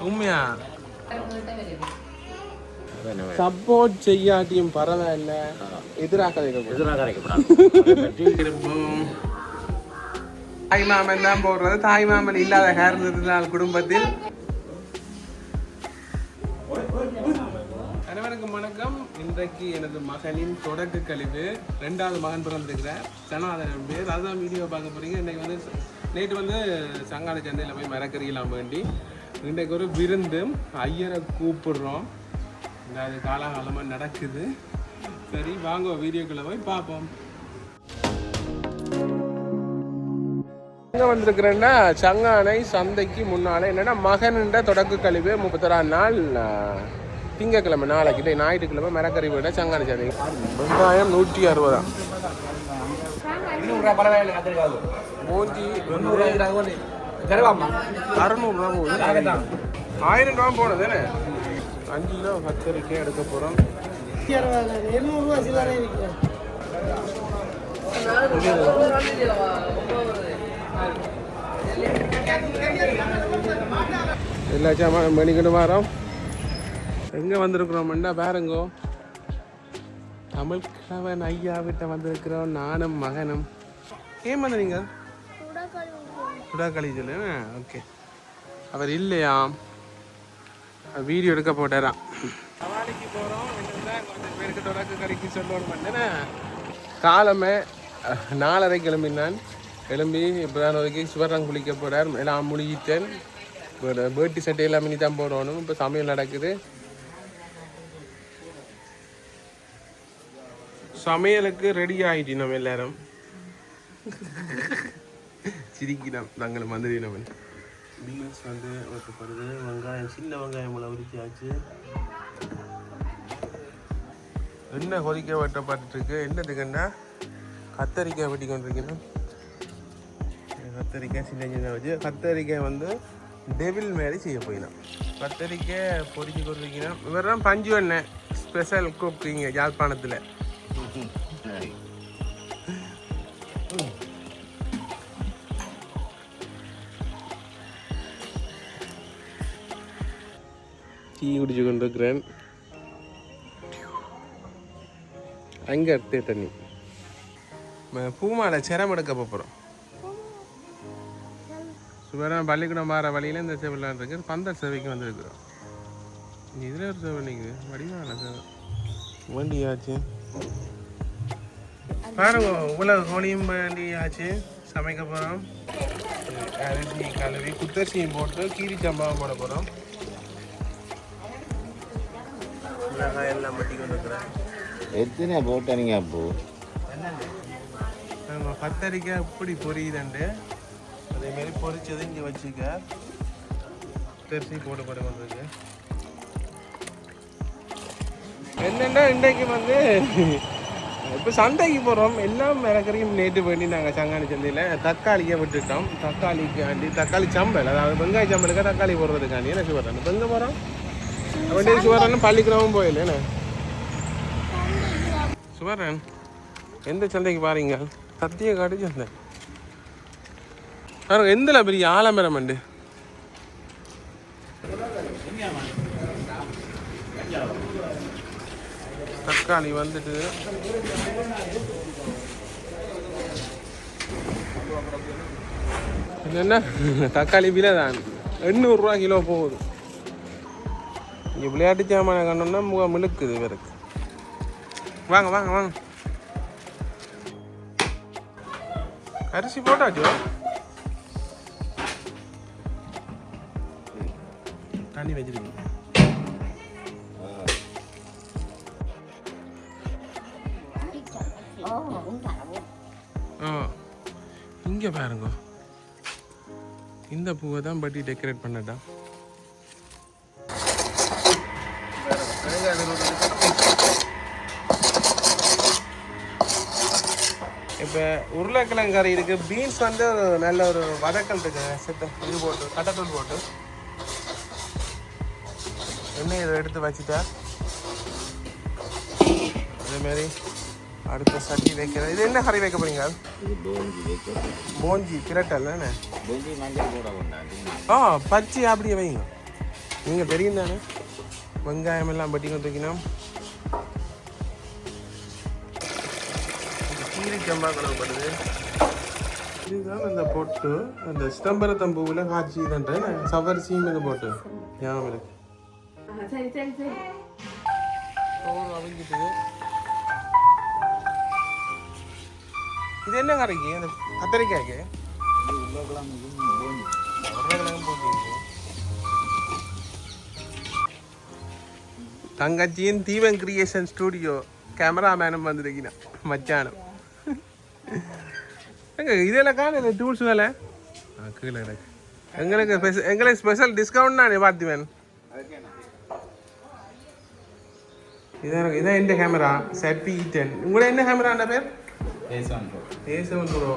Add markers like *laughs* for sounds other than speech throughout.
உண்மையா சப்போர்ட் செய்யாட்டியும் பரவாயில்ல எதிராக திரும்பவும் தாய் மாமன் தான் போடுறது தாய் மாமன் இல்லாத காரணத்தினால் குடும்பத்தில் அனைவருக்கும் வணக்கம் இன்றைக்கு எனது மகனின் தொடக்க கழிவு ரெண்டாவது மகன் பிறந்திருக்கிறார் சனாதனன் பேர் அதுதான் வீடியோ பார்க்க போறீங்க. இன்னைக்கு வந்து நேற்று வந்து சங்கான சந்தையில் போய் மரக்கறியெல்லாம் வேண்டி இன்றைக்கு ஒரு விருந்து. ஐயரை கூப்பிடுறோம். இந்த அது காலாகாலமாக நடக்குது. சரி வாங்க வீடியோக்குள்ளே போய் பார்ப்போம். எங்கே வந்திருக்கிறேன்னா சங்கானை சந்தைக்கு முன்னாலே என்னன்னா மகனுண்ட தொடக்க கழிவு முப்பத்தொராம் நாள் திங்கக்கிழமை நாளைக்கு ஞாயிற்றுக்கிழமை மரக்கறி விட சங்கானை சந்தை வெங்காயம் நூற்றி அறுபதாம். மூஞ்சி அறுநூறுவா போகுது. ஆயிரம் ரூபா போனது தானே அஞ்சு கிலோ கத்தரிக்காய் எடுக்க போகிறோம் எண்ணூறுரூவா சில்லறை எல்லா சாமானும் பண்ணிக்கிட்டு வரோம். எங்கே வந்திருக்கிறோம்னா பாருங்கோ. தமிழ் கிழவன் ஐயா விட்ட வந்திருக்கிறோம் நானும் மகனும். ஏன் வந்து நீங்கள் சுடாக்களி சொல்லு ஓகே. அவர் இல்லையா? வீடியோ எடுக்க போட்டாராம் சவாலிக்கு போகிறோம் கொஞ்சம் பேருக்கு தொடக்க கடைக்கு சொல்லணும் பண்ணேன்னா காலமே நாலரை கிளம்பினான். கிளம்பி இப்போ தான் வரைக்கும் சிவராங் குளிக்க போகிறார் எல்லாம் முழுகிட்டேன் பேட்டி சட்டை எல்லாம் இனி தான் போடணும். இப்போ சமையல் நடக்குது. சமையலுக்கு ரெடி ஆகிட்டு நம்ம எல்லாரும். சிரிக்கிறோம் நாங்கள் மந்திரி நம்ம பீன்ஸ் வந்து ஊற்றப்படுது வெங்காயம் சின்ன வெங்காயம் உள்ள உரிச்சாச்சு. எண்ணெய் கொதிக்க வெட்டப்பட்டுருக்கு என்னதுக்குன்னா கத்தரிக்காய் வெட்டி கொண்டிருக்கணும் கத்தரிக்காய் சின்ன சின்ன வச்சு கத்தரிக்காய் வந்து டெவில் மாதிரி செய்ய போயிடலாம் கத்தரிக்காய் பொரிச்சு கொண்டிருக்கணும் இவரெல்லாம் பஞ்சு எண்ணெய் ஸ்பெஷல் குக்கிங் யாழ்ப்பாணத்தில். *laughs* குடிச்சு கொண்டிருக்கிறேன் அங்கே அடுத்த தண்ணி. பூமாவில் பூமாலை சிரம் எடுக்க போகிறோம் சுவரம் பள்ளிக்கூடம் மாற வழியில் இந்த சேவலாம் இருக்கு. பந்தல் சேவைக்கு வந்துருக்குறோம். இதில் ஒரு சேவை நிற்குது வடிவான சேவை வண்டியாச்சு. பாருங்க இவ்வளவு கோழியும் வண்டியாச்சு. சமைக்க போகிறோம் அரிசி கழுவி குத்தரிசியும் போட்டு கீரி சம்பாவும் போட போகிறோம் மிளகாய் எல்லாம் பட்டி கொண்டு இருக்கிறேன் எத்தனை போட்டீங்க அப்போ? நம்ம கத்தரிக்காய் எப்படி பொரியுதுண்டு. அதே மாதிரி பொரிச்சது இங்கே வச்சுக்க தெரிசி போட்டு போட்டு கொண்டிருக்கு. என்னென்னா இன்றைக்கு வந்து? இப்போ சந்தைக்கு போகிறோம் எல்லாம் மிளகரையும் நேற்று பண்ணி நாங்கள் சங்காணி சந்தையில் தக்காளியை விட்டுட்டோம். தக்காளிக்காண்டி தக்காளி சம்பல் அதாவது வெங்காய சம்பலுக்கு தக்காளி போடுறதுக்காண்டி என்ன சுவரன் இப்போ எங்கே போகிறோம் அப்படியே சுவரன் பள்ளிக்கூடமும் போயில என்ன சுவரன் எந்த சந்தைக்கு பாருங்க சத்திய காடு சந்தை பாருங்க எந்தல பெரிய ஆலமரம் அண்டு தக்காளி வந்துட்டு இது என்ன தக்காளி விலை தான் எண்ணூறுரூவா கிலோ போகுது இங்கே விளையாட்டு சாமான கண்டோம்னா முகம் மிழுக்குது இவருக்கு. வாங்க வாங்க வாங்க. அரிசி போட்டாச்சோ? தண்ணி வச்சிருக்கீங்க. ஆ இங்கே பாருங்க. இந்த பூவை தான் பட்டி டெக்கரேட் பண்ணட்டா இப்போ உருளைக்கிழங்கு கறி இருக்கு. பீன்ஸ் வந்து நல்ல ஒரு வதக்கல் இருக்கு. செத்த இது போட்டு கட்டத்தூள் போட்டு. எண்ணெய் இதை எடுத்து வச்சுட்டா. அதே மாதிரி அடுத்த சட்டி வைக்கிறது இது என்ன கறி வைக்க போறீங்க? போஞ்சி பிரட்டல் கொண்டாது ஆ பச்சை அப்படியே வைங்க. நீங்கள் தெரியும் தானே வெங்காயம் எல்லாம் பட்டி கொண்டிருக்கணும் கீரி சம்பா கலவப்படுது இதுதான் இந்த பொட்டு. அந்த ஸ்தம்பரத்தம்பூவில் காய்ச்சி இதுன்ற சவரிசியும் இது போட்டு. ஞாபகம் இருக்கு. சரி சரி சரி. சோறு அவிஞ்சிட்டுது இது என்ன கறிக்கு அந்த கத்தரிக்காய்க்கு? தங்கச்சியின் தீவன் கிரியேஷன் ஸ்டூடியோ கேமராமேனும் வந்திருக்கிறான். மச்சானும். எங்க இதெல்லாம் காண இந்த டூல்ஸ் வேலை கீழே இருக்கு எங்களுக்கு ஸ்பெஷல் எங்களுக்கு ஸ்பெஷல் டிஸ்கவுண்ட் தானே பார்த்துவேன் இதான் இதான் எந்த கேமரா செட்பி டென் உங்களோட என்ன கேமராண்ட பேர்?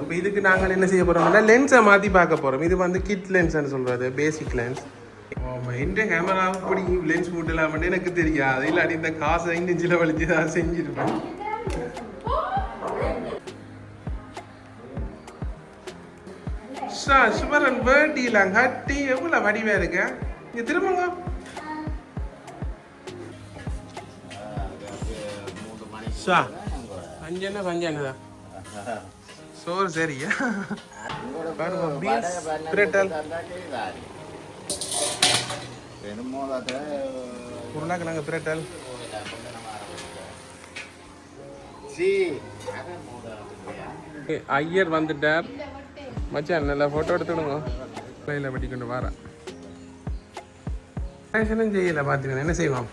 இப்போ இதுக்கு நாங்கள் என்ன செய்ய போகிறோம்னா லென்ஸை மாற்றி பார்க்க போகிறோம் இது வந்து கிட் லென்ஸ்னு சொல்கிறது பேசிக் லென்ஸ் எந்த கேமரா இப்படி லென்ஸ் போட்டுலாமட்டு எனக்கு தெரியாது. இல்லாட்டி இந்த காசை இன்னும் சில வலிச்சு தான் செஞ்சிருப்பேன். ஷா, சுபரன் வேட்டிலாம் கட்டி எவ்வளோ வடிவா இருக்கு? இங்கே திரும்பங்க. ஷா அஞ்செண்ணா பஞ்செண்ணா தான் சோறு சரியா? பீன்ஸ் பிரட்டல். உருளைக்கிழங்கு பிரட்டல். ஐயர் வந்துட்டார். மச்சான் நல்லா ஃபோட்டோ எடுத்துடுங்க. கையில் பட்டி கொண்டு வரேன். ஃபேஷனும் செய்யலை பார்த்துக்கணும் என்ன செய்வோம்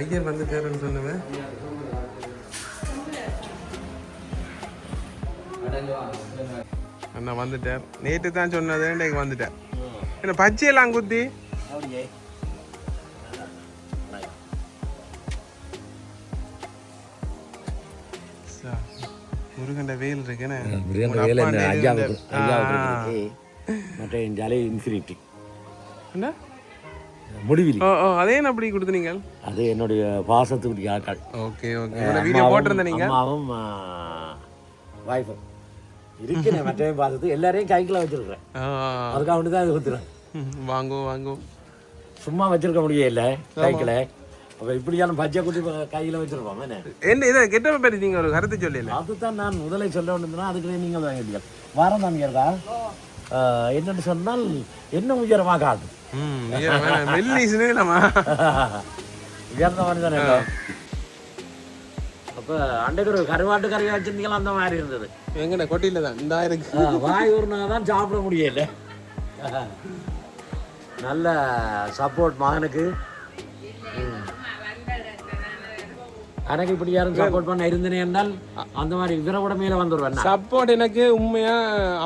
ஐயர் வந்துட்டாருன்னு சொன்னவன் அண்ணா வந்துட்டார். நேற்று தான் சொன்னது இன்றைக்கு வந்துட்டார். என்ன பச்சையெல்லாம் குத்தி? சா, முருகண்ட வேல் இருக்குன்னு முருகன் வேலை அஞ்சாவது இருக்கு. மற்ற ஜாலி இன்ஃபினிட்டி என்ன? முடிவிலி. அதே என்ன அப்படி கொடுத்துனீங்க அது என்னுடைய பாசத்துக்குரிய ஆட்கள். Okay okay. வீடியோ போட்டிருந்த நீங்க? அம்மாவும் வாய்ஃபும் இருக்கிறேன் மற்ற பாசத்து எல்லாரையும் கைக்குள்ள வச்சிருக்கிறேன். அதுக்காக தான் இது கொடுத்துறேன் ம், வாங்கோ வாங்கோ சும்மா வச்சிருக்க முடியல கைக்கில் அப்போ இப்படியான பச்சை குட்டி கையில் வச்சிருப்போம் என்ன? இதை கெட்ட பற்றி நீங்க ஒரு கருத்து சொல்லல அதுதான் நான் முதலை சொல்ல வேண்டியதுனா அதுக்கு நீங்கள் வாங்கிட்டீர்கள். வாரம் தான் இருக்கா? என்னன்னு சொன்னால் என்ன உயரமாக காட்டு உயர்ந்த மனிதன் அப்போ அன்றைக்கு ஒரு கருவாட்டு கறியை வச்சிருந்தீங்களா அந்த மாதிரி இருந்தது. எங்கண்ணே கொட்டியில தான் இந்த இருக்கு. வாய் ஊர்னா தான் சாப்பிட முடியல. நல்ல சப்போர்ட் மகனுக்கு. ம். எனக்கு இப்படி யாரும் சப்போர்ட் பண்ண இருந்தேனே என்றால் அந்த மாதிரி இவரை மேல வந்துடுவேன். சப்போர்ட் எனக்கு உண்மையா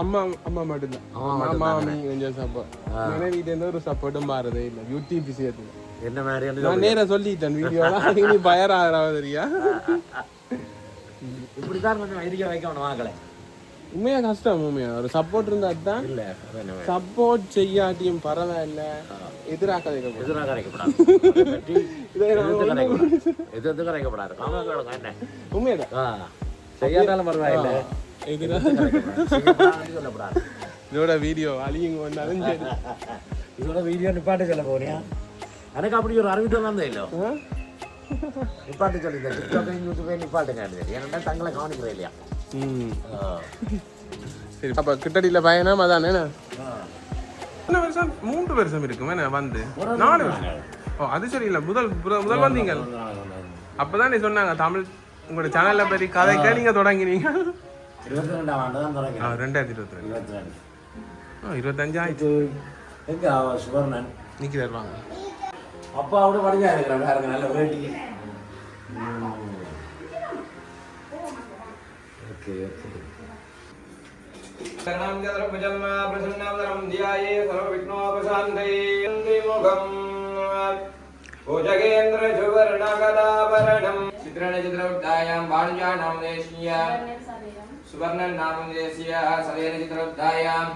அம்மா அம்மா மட்டும்தான். அம்மா மாமி கொஞ்சம் சப்போர்ட் மனைவிட்ட இருந்து ஒரு சப்போர்ட்டும் மாறதே இல்லை. யூடியூப் விஷயத்துல என்ன மாதிரி நான் நேரா சொல்லிட்டேன் வீடியோலாம் நீ பயராகிறாவதுரியா இப்படித்தான் கொஞ்சம் இருக்க வைக்கணும் வாங்கலை உண்மையா கஷ்டம் உண்மையா? ஒரு சப்போர்ட் இருந்தா தான் சப்போர்ட் செய்யாட்டியும் பரவாயில்ல. எதிராக்காதே எதிராக கரைக்கப்படாது எதிர்த்து கரைக்கப்படாது. எதிர்த்து கரைக்கப்படாது. ஆமா கேளுங்க என்ன உண்மையதான் ஆ செய்யாட்டாலும் பரவாயில்ல. எதிரா செய்யக்கூடாதுன்னு சொல்லக்கூடாது இதோட வீடியோ அழியுங்க வந்தாலும் சரி. இதோட வீடியோ நிப்பாட்டு சொல்ல போறியா? எனக்கு அப்படி ஒரு அறிவிட்டு வந்தே இல்லை? நிப்பாட்டு சொல்லி. இந்த டிக்டாக்கையும் யூடியூபையும் நிப்பாட்டுங்க ஏன்னா தங்களை கவனிக்கிறேன் இல்லையா. சரி அப்ப கிட்டடியில பயணம் அதானே? எத்தனை வருஷம் மூன்று வருஷம் இருக்கும். வந்து. நாலு வருஷம். ஓ அது சரி இல்ல முதல் முதல் வந்தீங்க. அப்பதான் நீ சொன்னாங்க தமிழ் உங்களோட சேனல்ல பற்றி கதைக்க நீங்க தொடங்கினீங்க. ரெண்டாயிரத்தி இருபத்தி ரெண்டு. இருபத்தஞ்சு ஆயிடுச்சு எங்க சுவர்ணன். நிக்கிறார் வாங்க அப்பாவோட படிஞ்சா இருக்கிறான். பாருங்க நல்ல வேட்டி ஓகே ஓகே. சரணாங்கதரபுஜன்மா பிரசன்னாவதரம் தியாயே சர்வவிக்னோபசாந்தைமுகம் பூஜகேந்திர சுவர்ணகதாபரணம் சித்திரணச்சித்திரவட்டாயாம் பாணுஜா நாமதேசிய சுவர்ணன் நாமதேசிய சதேன சித்திரவட்டாயாம்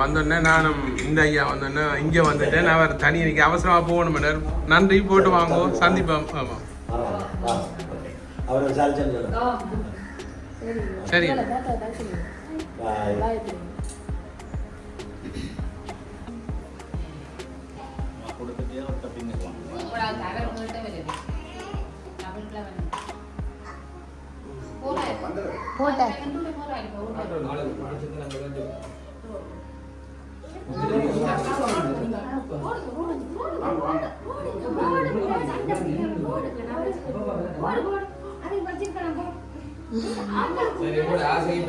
வந்தோடனே நானும் இந்த ஐயா வந்தோடனே இங்கே வந்துட்டேன். அவர் தனி அவசரமா அவசரமாக போகணும் நன்றி போட்டு வாங்குவோம். சந்திப்போம். ஆமாம். அவர் விசாரிச்சு சரி பாய் கொடுத்துட்டே விட்ட பின்னுக்கு வாங்க சரி கூட ஆசையை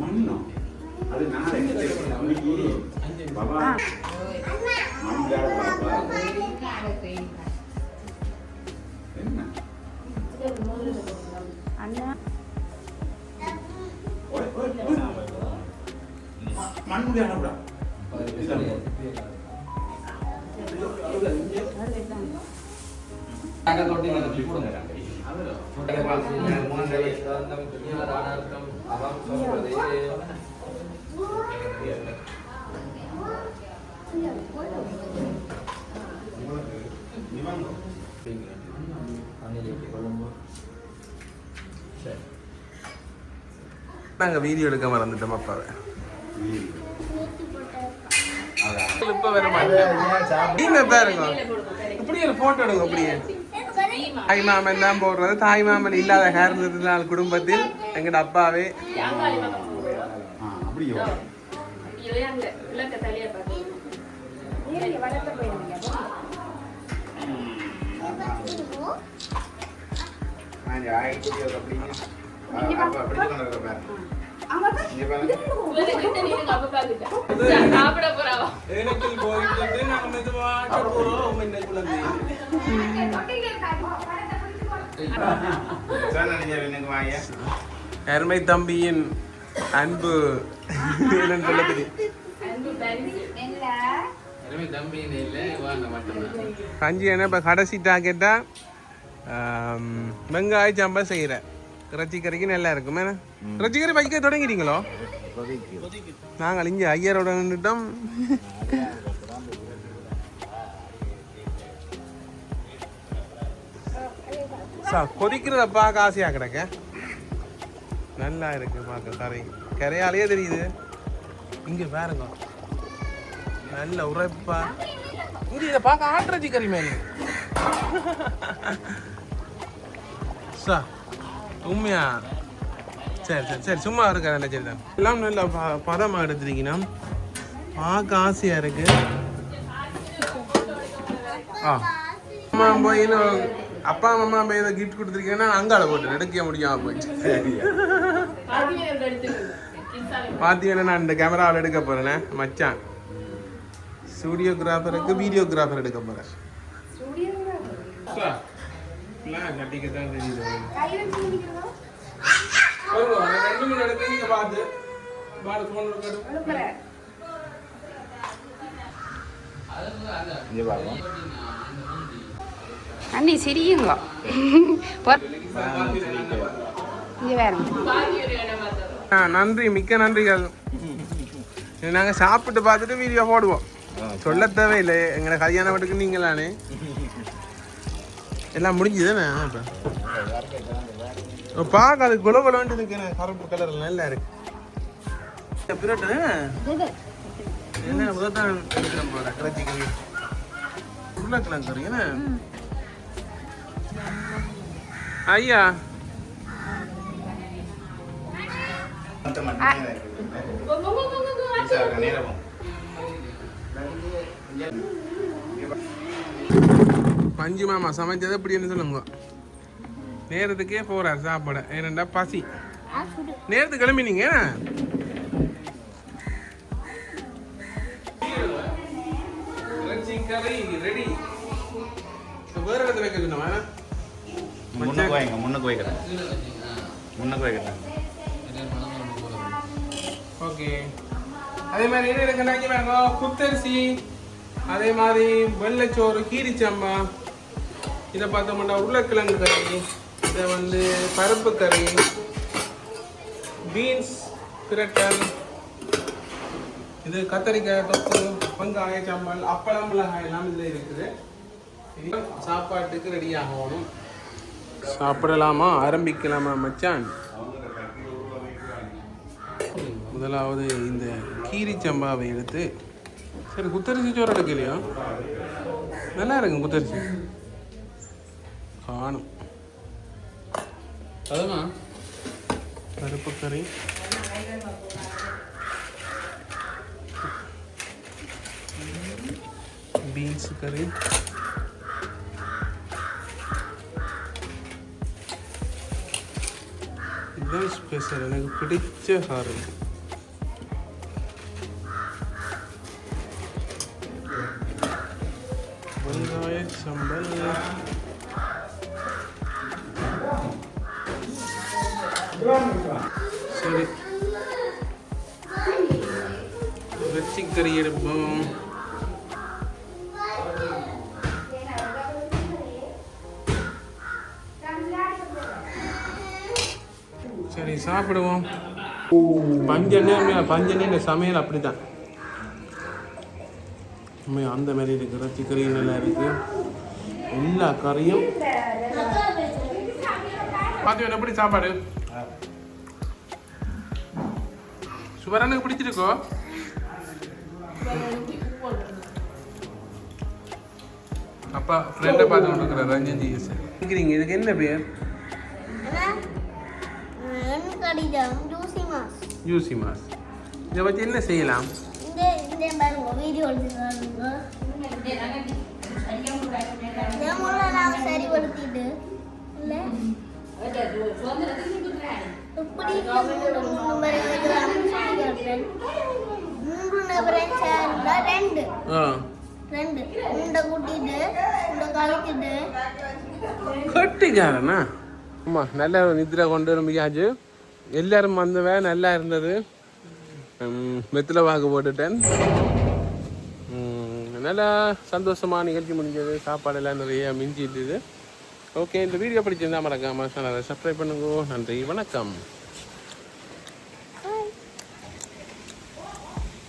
மண்ணோ? நாங்கள் வீடியோ எடுக்க மறந்துட்டோம் அப்பாவை இப்போ வர மாட்டேன் நீங்க பாருங்க இப்படி ஒரு போட்டோ எடுங்க அப்படியே தாய் மாமன் தான் போடுறது தாய் மாமன் இல்லாத காரணத்தினால் குடும்பத்தில் எங்கட அப்பாவே ஆ, அப்படியோ அருமை தம்பியின் அன்பு என்னன்னு சொல்ல தெரியும் கஞ்சி என்ன இப்போ கடைசி டாக்கெட்டா வெங்காய சாம்பார் செய்கிறேன் இறைச்சி கறிக்கு நல்லா இருக்கும். என்ன? இறைச்சி கறி வைக்க தொடங்கிட்டீங்களோ? நாங்கள் இங்கே ஐயரோட நின்றுட்டோம். சார் கொதிக்கிறத பார்க்க ஆசையாக கிடக்க? நல்லா இருக்கு பார்க்க தரை கரையாலேயே தெரியுது. இங்கே பாருங்க. நல்ல உரைப்பா. இங்கே இதை பார்க்க ஆட்டுறச்சி கறி மேலே சார் உண்மையா? சரி சரி சரி சும்மா இருக்க தான் எல்லாம் நல்ல ப பதமாக எடுத்துருக்கீங்கன்னா பார்க்க ஆசையாக இருக்கு. ஆ. அம்மா போய் இன்னும் அப்பா அம்மா போய் ஏதோ கிஃப்ட் கொடுத்துருக்கீங்கன்னா அங்கால போட்டு எடுக்க முடியாம போச்சு பார்த்தீங்கன்னா நான் இந்த கேமராவில் எடுக்க போறேனே மச்சான். ஸ்டூடியோகிராஃபருக்கு வீடியோகிராஃபர் எடுக்க போறேன் கட்டிக்க தான் தெரியுது. ரெண்டு மூணு எடுக்க நீங்க பார்த்து பாரு ஃபோன் இங்க பாருங்க. அண்ணி சிரியுங்க. நன்றி மிக்க நன்றிகள். நாங்கள் சாப்பிட்டு பார்த்துட்டு வீடியோ போடுவோம். சொல்ல தேவையில்லை. எங்களை கல்யாணம் வீட்டுக்கு நீங்களானே. எல்லாம் முடிஞ்சுதானே இப்போ. பார்க்க அது குல குலன்ட்டு இருக்கு. கருப்பு கலர் நல்லா இருக்கு. பிறட்டு என்ன? முதத்தான் எடுக்கிறேன் போல கிளச்சிக்கறி உருளைக்கிழங்கு கறி என்ன? ஐயா. நேரம். பஞ்சு மாமா சமைச்சது எப்படின்னு சொல்லுங்க. நேரத்துக்கே போறார் சாப்பிட. ஏனண்டா பசி. நேரத்துக்கு கிளம்பினீங்க ரெடி வேற இடத்துல வைக்க சொன்னவா முன்னுக்கு வைங்க முன்னுக்கு வைக்கிறேன். முன்னுக்கு வைக்கிறேன். ஓகே. அதே மாதிரி என்ன இருக்குன்னா குத்தரிசி அதே மாதிரி வெள்ளைச்சோறு கீரிச்சம்பா. இதை பார்த்தோம்னா உருளைக்கிழங்கு கறி இதை வந்து பருப்பு கறி பீன்ஸ் பிரட்டல் இது கத்தரிக்காய் தொப்பு வெங்காய சம்பல் அப்பளம் மிளகாய் எல்லாம் இதில் இருக்குது. சாப்பாட்டுக்கு ரெடி ஆகணும். சாப்பிடலாமா? ஆரம்பிக்கலாமா மச்சான்? முதலாவது இந்த கீரி சம்பாவை எடுத்து சரி குத்தரிசி சோறு எடுக்கலையா? நல்லா இருக்கும் குத்தரிசி. காணும் அதுதான் பருப்பு கறி பீன்ஸ் கறி இதுதான் ஸ்பெஷல் எனக்கு பிடிச்ச சாறு வெங்காய சரி. இறைச்சி கறி எடுப்போம். சரி சாப்பிடுவோம். பஞ்செண்ணெய் பஞ்செண்ணெய் சமையல் அப்படிதான் அந்த மாதிரி இருக்கு. இறைச்சி கறியும் நல்லா இருக்கு. எல்லா கறியும். பார்த்தீங்கன்னா எப்படி சாப்பாடு? சுவரனுக்கு பிடிச்சிருக்கோ? அப்பா ஃப்ரெண்டை பார்த்து கொண்டு இருக்கிற ரஞ்சன் ஜி. எஸ் இருக்கிறீங்க இதுக்கு என்ன பேர்? கடிதம் ஜூசி மாஸ். UC mass. இதை வச்சு என்ன செய்யலாம்? இந்த மூன்று நபரை சேர்ந்தா ரெண்டு ஆ. ரெண்டு உண்டை கூட்டிட்டு உண்டை கழிச்சிட்டு கட்டிக்காரனா? ஆமாம் நல்ல நித்ர கொண்டு வர எல்லாரும் வந்தவ நல்லா இருந்தது. மெத்தில வாக்கு போட்டுட்டேன். நல்லா சந்தோஷமாக நிகழ்ச்சி முடிஞ்சது. சாப்பாடெல்லாம் நிறைய மிஞ்சி இருந்தது ஓகே இந்த வீடியோ பிடிச்சிருந்தா மறக்காம சேனலை சப்ஸ்கிரைப் பண்ணுங்க. நன்றி வணக்கம்.